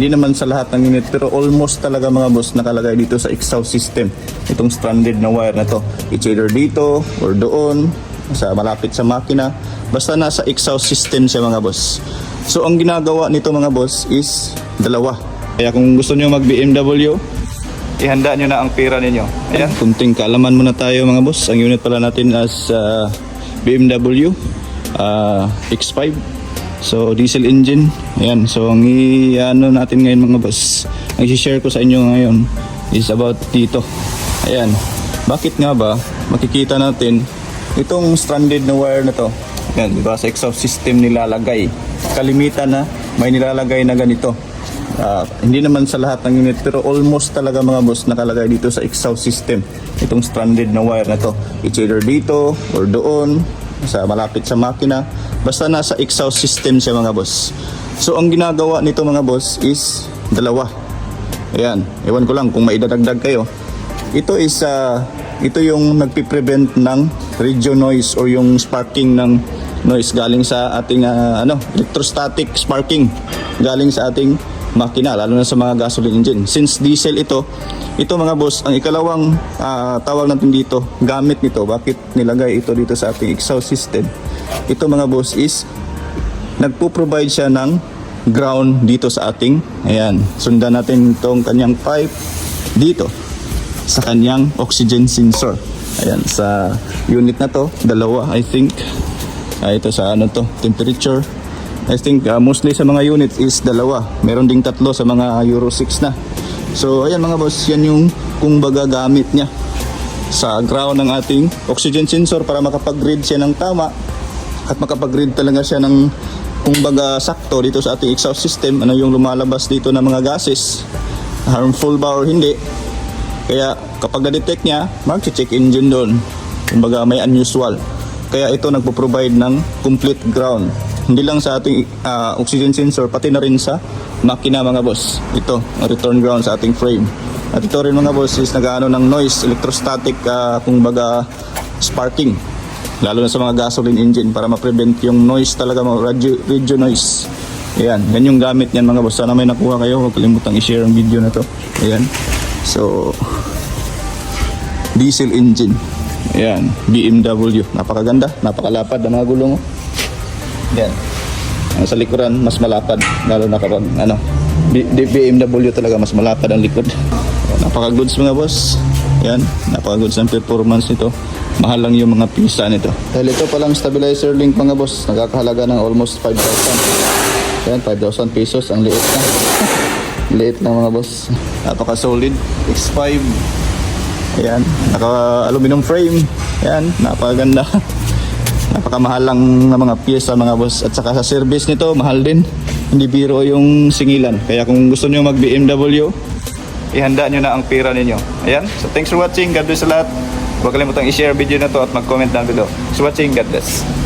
Hindi naman sa lahat ng unit pero almost talaga mga boss nakalagay dito sa exhaust system. Itong stranded na wire na to. It's either dito or doon sa malapit sa makina. Basta nasa exhaust system siya mga boss. So ang ginagawa nito mga boss is dalawa. Kaya kung gusto niyo mag BMW, ihanda nyo na ang pera ninyo. Ayan. Kunting kaalaman muna tayo mga boss. Ang unit pala natin as uh, BMW uh, X5. So diesel engine. Ayan. So ang i-ano natin ngayon mga boss, ang i-share ko sa inyo ngayon is about dito. Ayan. Bakit nga ba makikita natin itong stranded na wire na to. Ayan, di ba? Sa exhaust system nilalagay. Kalimitan na may nilalagay na ganito. Ah, hindi naman sa lahat ng unit pero almost talaga mga boss nakalagay dito sa exhaust system itong stranded na wire na to it's either dito or doon sa malapit sa makina basta nasa exhaust system siya mga boss. So ang ginagawa nito mga boss is dalawa. Ayan. Ewan ko lang kung maidadagdag kayo. Ito is ah, ito yung nagpi-prevent ng radio noise or yung sparking ng noise galing sa ating ah, ano electrostatic sparking galing sa ating makina lalo na sa mga gasoline engine. Since diesel ito ito mga boss ang ikalawang ah, tawag natin dito gamit nito bakit nilagay ito dito sa ating exhaust system? Ito mga boss is nagpo-provide siya ng ground dito sa ating ayan sundan natin itong kanyang pipe dito sa kanyang oxygen sensor. Ayan sa unit na to dalawa I think. Ah, ito sa ano to temperature I think uh, mostly sa mga units is dalawa. Meron ding tatlo sa mga Euro 6 na. So ayan mga boss, yan yung kung baga gamit niya sa ground ng ating oxygen sensor para makapag-read siya ng tama at makapag-read talaga siya ng kung baga sakto dito sa ating exhaust system. Ano yung lumalabas dito ng mga gases? Harmful ba or hindi? Kaya kapag na-detect niya mag-check engine doon. Kumbaga may unusual. Kaya ito nagpo-provide ng complete ground hindi lang sa ating ah, oxygen sensor pati na rin sa makina mga boss. Ito return ground sa ating frame. At ito rin mga boss is nagaano ng noise electrostatic ah, kung baga sparking. Lalo na sa mga gasoline engine para ma-prevent yung noise talaga mga radio, radio noise. Ayan yan yung gamit niyan mga boss. Sana may nakuha kayo. Huwag kalimutang i-share ang video na to. Ayan. So diesel engine. Ayan BMW napakaganda. Napakalapad ang mga gulong oh. Yan. Ang sa likuran, mas malapad. Lalo na kapag, ano, BMW talaga, mas malapad ang likod. Napaka-goods mga boss. Yan, napaka-goods ang performance nito. Mahal lang yung mga pisa nito. Dahil ito palang stabilizer link mga boss, nagkakahalaga ng almost 5,000. Yan, 5,000 pesos. Ang liit na. liit na mga boss. Napaka-solid. X5. Ayan, naka-aluminum frame. Ayan, napakaganda. Napakamahal lang ng mga pyesa mga boss at saka sa service nito mahal din. Hindi biro yung singilan. Kaya kung gusto niyo mag BMW, ihanda niyo na ang pera ninyo. Ayan. So thanks for watching. God bless sa lahat. Huwag kalimutang i-share video na to at mag-comment down below. So watching. God bless.